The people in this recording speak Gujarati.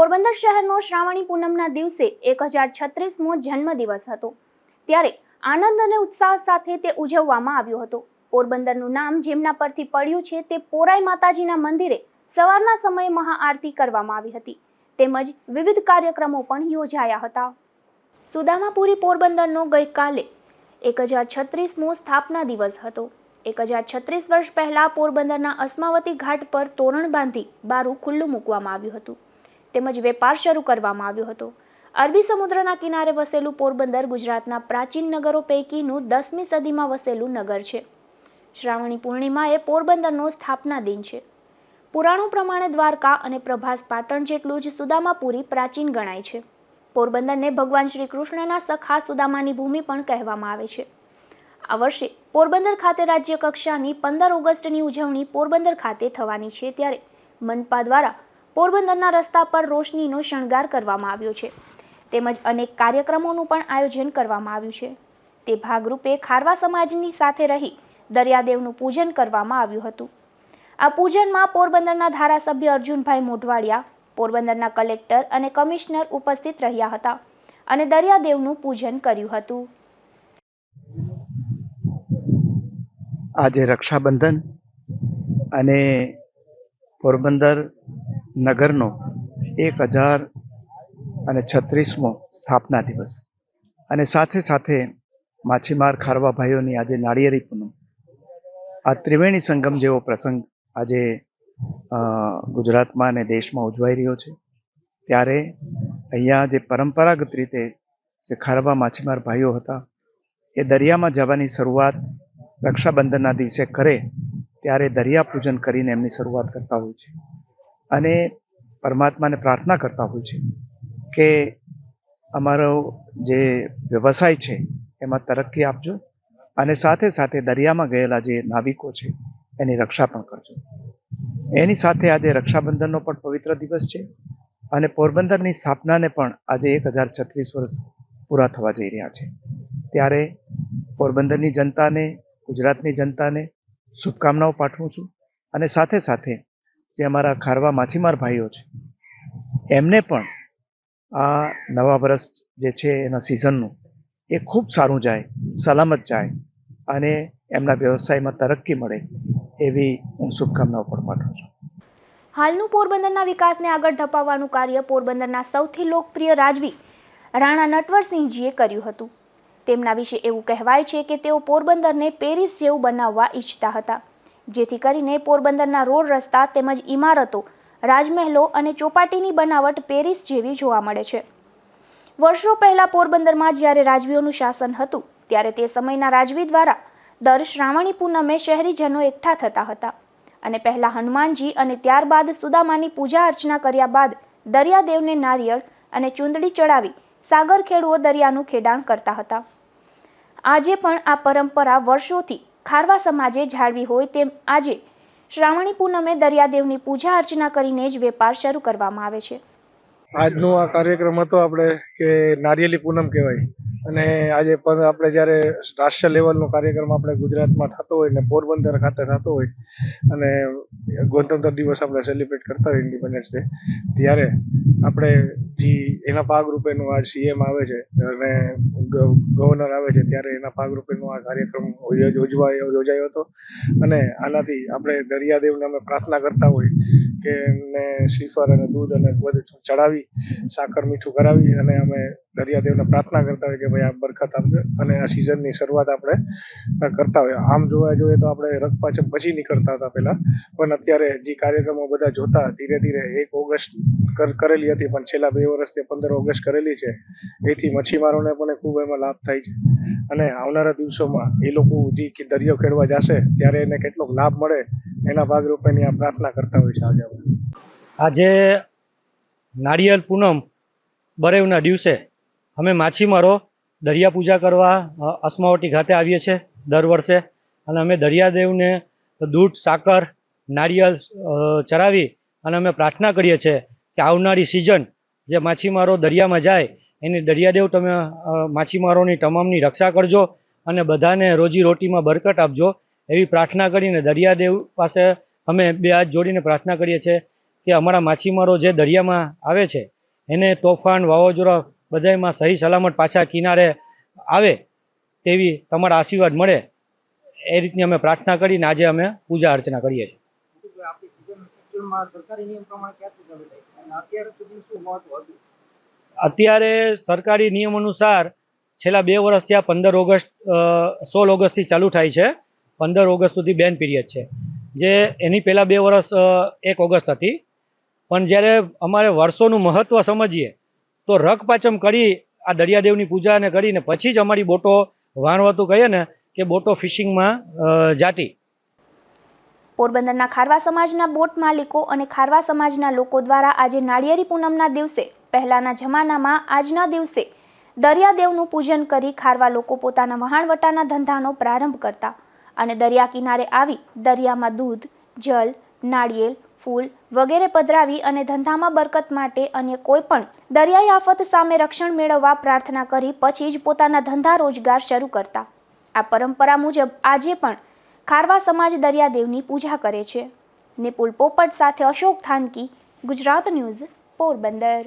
પોરબંદર શહેરનો શ્રાવણી પૂનમના દિવસે એક હજાર છત્રીસમો જન્મદિવસ હતો. ત્યારે આનંદ અને ઉત્સાહ સાથે તે ઉજવવામાં આવ્યો હતો. પોરબંદરનું નામ જેમના પરથી પડ્યું છે તે પોરાઈ માતાજીના મંદિરે સવારના સમયે મહાઆરતી કરવામાં આવી હતી. તેમજ વિવિધ કાર્યક્રમો પણ યોજાયા હતા. સુદામાપુરી પોરબંદરનો ગઈકાલે એક હજાર છત્રીસમો સ્થાપના દિવસ હતો. એક હજાર છત્રીસ વર્ષ પહેલાં પોરબંદરના અસ્માવતી ઘાટ પર તોરણ બાંધી બારું ખુલ્લું મૂકવામાં આવ્યું હતું. તેમજ વેપાર શરૂ કરવામાં આવ્યો હતો. અરબી સમુદ્રના કિનારે વસેલું પોરબંદર ગુજરાતના પ્રાચીન નગરો પૈકીનું દસમી સદીમાં વસેલું નગર છે. શ્રાવણી પૂર્ણિમા એ પોરબંદરનો સ્થાપના દિન છે. પુરાણો પ્રમાણે દ્વારકા અને પ્રભાસ પાટણ જેટલું જ સુદામાપુરી પ્રાચીન ગણાય છે. પોરબંદરને ભગવાન શ્રી કૃષ્ણના સખા સુદામાની ભૂમિ પણ કહેવામાં આવે છે. આ વર્ષે પોરબંદર ખાતે રાજ્ય કક્ષાની પંદર ઓગસ્ટની ઉજવણી પોરબંદર ખાતે થવાની છે ત્યારે મનપા દ્વારા પોરબંદરના રસ્તા પર રોશનીનો શણગાર કરવામાં આવ્યો છે. તેમજ અનેક કાર્યક્રમોનું પણ આયોજન કરવામાં આવ્યું છે. તે ભાગરૂપે ખારવા સમાજની સાથે રહી દરિયાદેવનું પૂજન કરવામાં આવ્યું હતું. આ પૂજનમાં પોરબંદરના ધારાસભ્ય અર્જુનભાઈ મોઢવાડિયા, પોરબંદરના કલેક્ટર અને કમિશનર ઉપસ્થિત રહ્યા હતા અને દરિયાદેવનું પૂજન કર્યું હતું. આજે રક્ષાબંધન અને પોરબંદર નગરનો એક હજાર અને છત્રીસમો સ્થાપના દિવસ. અને સાથે સાથે માછીમાર ખારવા ભાઈઓની આજે નાળિયેરી પૂનમ. આ ત્રિવેણી સંગમ જેવો પ્રસંગ આજે ગુજરાતમાં અને દેશમાં ઉજવાઈ રહ્યો છે. ત્યારે અહીંયા જે પરંપરાગત રીતે જે ખારવા માછીમાર ભાઈઓ હતા, એ દરિયામાં જવાની શરૂઆત રક્ષાબંધનના દિવસે કરે, ત્યારે દરિયા પૂજન કરીને એમની શરૂઆત કરતા હોય છે. અને પરમાત્માને પ્રાર્થના કરતા હોય છે કે અમારો જે વ્યવસાય છે, એમાં તરક્કી આપજો અને સાથે સાથે દરિયામાં ગયેલા જે નાવિકો છે, એની રક્ષા પણ કરજો. એની સાથે આજે રક્ષાબંધનનો પણ પવિત્ર દિવસ છે અને પોરબંદરની સ્થાપનાને પણ આજે એક હજાર છત્રીસ વર્ષ પૂરા થવા જઈ રહ્યા છે. ત્યારે પોરબંદરની જનતાને, ગુજરાતની જનતાને શુભકામનાઓ પાઠવું છું અને સાથે સાથે જે અમારા ખારવા માછીમાર ભાઈઓ છે, એમને પણ આ નવા વર્ષ જે છે એના સિઝનનું એ ખૂબ સારું જાય, સલામત જાય અને એમના વ્યવસાયમાં તરક્કી મળે એવી હું શુભકામનાઓ પણ પાઠવું છું. હાલનું પોરબંદરના વિકાસને આગળ ધપાવવાનું કાર્ય પોરબંદરના સૌથી લોકપ્રિય રાજવી રાણા નટવરસિંહજીએ કર્યું હતું. તેમના વિશે એવું કહેવાય છે કે તેઓ પોરબંદરને પેરિસ જેવું બનાવવા ઈચ્છતા હતા. જેથી કરીને પોરબંદરના રોડ રસ્તા તેમજ ઇમારતો, રાજમહેલો અને ચોપાટીની બનાવટ પેરિસ જેવી જોવા મળે છે. વર્ષો પહેલા પોરબંદરમાં જ્યારે રાજવીઓનું શાસન હતું, ત્યારે તે સમયના રાજવી દ્વારા દર શ્રાવણી પૂનમે શહેરીજનો એકઠા થતા હતા અને પહેલા હનુમાનજી અને ત્યારબાદ સુદામાની પૂજા અર્ચના કર્યા બાદ દરિયાદેવને નારિયેળ અને ચૂંદડી ચડાવી સાગર ખેડૂઓ દરિયાનું ખેડાણ કરતા હતા. આજે પણ આ પરંપરા વર્ષોથી ખારવા સમાજે જાળવી હોય તેમ આજે શ્રાવણી પૂનમે દરિયાદેવની પૂજા અર્ચના કરીને જ વેપાર શરૂ કરવામાં આવે છે. આજનો આ કાર્યક્રમ હતો આપણે કે નારિયેલી પૂનમ કહેવાય. અને આજે પણ આપણે જ્યારે રાષ્ટ્રીય લેવલનો કાર્યક્રમ આપણે ગુજરાતમાં થતો હોય ને પોરબંદર ખાતે થતો હોય અને ગણતંત્ર દિવસ આપણે સેલિબ્રેટ કરતા હોય ઇન્ડિપેન્ડન્સ ડે ત્યારે આપણે જે એના ભાગરૂપેનું આ સીએમ આવે છે અને ગવર્નર આવે છે ત્યારે એના ભાગરૂપેનો આ કાર્યક્રમ યોજ- યોજવાયો, યોજાયો હતો. અને આનાથી આપણે દરિયાદેવને અમે પ્રાર્થના કરતા હોય કે એમને શ્રીફળ અને દૂધ અને બધું ચડાવી, સાકર મીઠું કરાવી અને અમે દરિયાદેવને પ્રાર્થના કરતા હોય કે ભાઈ આ બરકત આપજો. અને આ સિઝનની શરૂઆત આપણે કરતા હોય. આમ જોવા જોઈએ તો આપણે રથપાચમ પછી નીકળતા હતા પહેલા. પણ અત્યારે જે કાર્યક્રમો બધા જોતા ધીરે ધીરે એક ઓગસ્ટ કર- કરેલી હતી પણ છેલ્લા બે વર્ષથી પંદર ઓગસ્ટ કરેલી છે. એથી મચ્છીમારોને પણ ખૂબ એમાં લાભ થાય છે. અને આવનારા દિવસોમાં એ લોકો જે દરિયો ખેડવા જશે, ત્યારે એને કેટલોક લાભ મળે, એના ભાગરૂપેની આ પ્રાર્થના કરતા હોય છે આજે આજે નાળિયેર પૂનમ બરેવના દિવસે અમે માછીમારો દરિયા પૂજા કરવા અસ્માવટી ઘાટે આવીએ છીએ દર વર્ષે. અને અમે દરિયાદેવને દૂધ, સાકર, નાળિયેર ચરાવી અને અમે પ્રાર્થના કરીએ છીએ કે આવનારી સિઝન જે માછીમારો દરિયામાં જાય, એની દરિયાદેવ તમે માછીમારોની તમામની રક્ષા કરજો અને બધાને રોજી રોટીમાં બરકત આપજો. એવી પ્રાર્થના કરીને દરિયાદેવ પાસે અમે બે હાથ જોડીને પ્રાર્થના કરીએ છીએ કે અમારા માછીમારો જે દરિયામાં આવે છે, એને તોફાન, વાવાઝોડા બધામાં સહી સલામત પાછા કિનારે આવે તેવી તમારા આશીર્વાદ મળે. એ રીતની અમે પ્રાર્થના કરીને આજે અમે પૂજા અર્ચના કરીએ છીએ. આપણી સરકારી નિયમ પ્રમાણે ક્યાંથી ચાલુ થાય? અને અત્યાર શું મહત્વ હતું? અત્યારે સરકારી નિયમ અનુસાર છેલ્લા બે વર્ષ થયા પંદર ઓગસ્ટ સોળ ઓગસ્ટથી ચાલુ થાય છે. પંદર ઓગસ્ટ સુધી બેન પીરિયડ છે. જે એની પહેલાં બે વર્ષ એક ઓગસ્ટ હતી. પણ જ્યારે અમારે વર્ષોનું મહત્ત્વ સમજીએ, તો રક પાચમ કરી આ દરિયાદેવની પૂજાને કરીને પછી જ અમારી બોટો વાણવતું કહીએ ને કે બોટો ફિશિંગમાં જાતી. પોરબંદરના ખારવા સમાજના બોટ માલિકો અને ખારવા સમાજના લોકો દ્વારા આજે નાળિયેરી પૂનમના દિવસે, પહેલાના જમાનામાં આજના દિવસે દરિયાદેવનું પૂજન કરી ખારવા લોકો પોતાના વહાણવટાના ધંધાનો પ્રારંભ કરતા અને દરિયા કિનારે આવી દરિયામાં દૂધ, જલ, નાળિયેર, ફૂલ વગેરે પધરાવી અને ધંધામાં બરકત માટે અન્ય કોઈ પણ દરિયાઈ આફત સામે રક્ષણ મેળવવા પ્રાર્થના કરી પછી જ પોતાના ધંધા રોજગાર શરૂ કરતા. આ પરંપરા મુજબ આજે પણ ખારવા સમાજ દરિયાદેવની પૂજા કરે છે. નિપુલ પોપટ સાથે અશોક થાનકી ગુજરાત ન્યૂઝ પોરબંદર.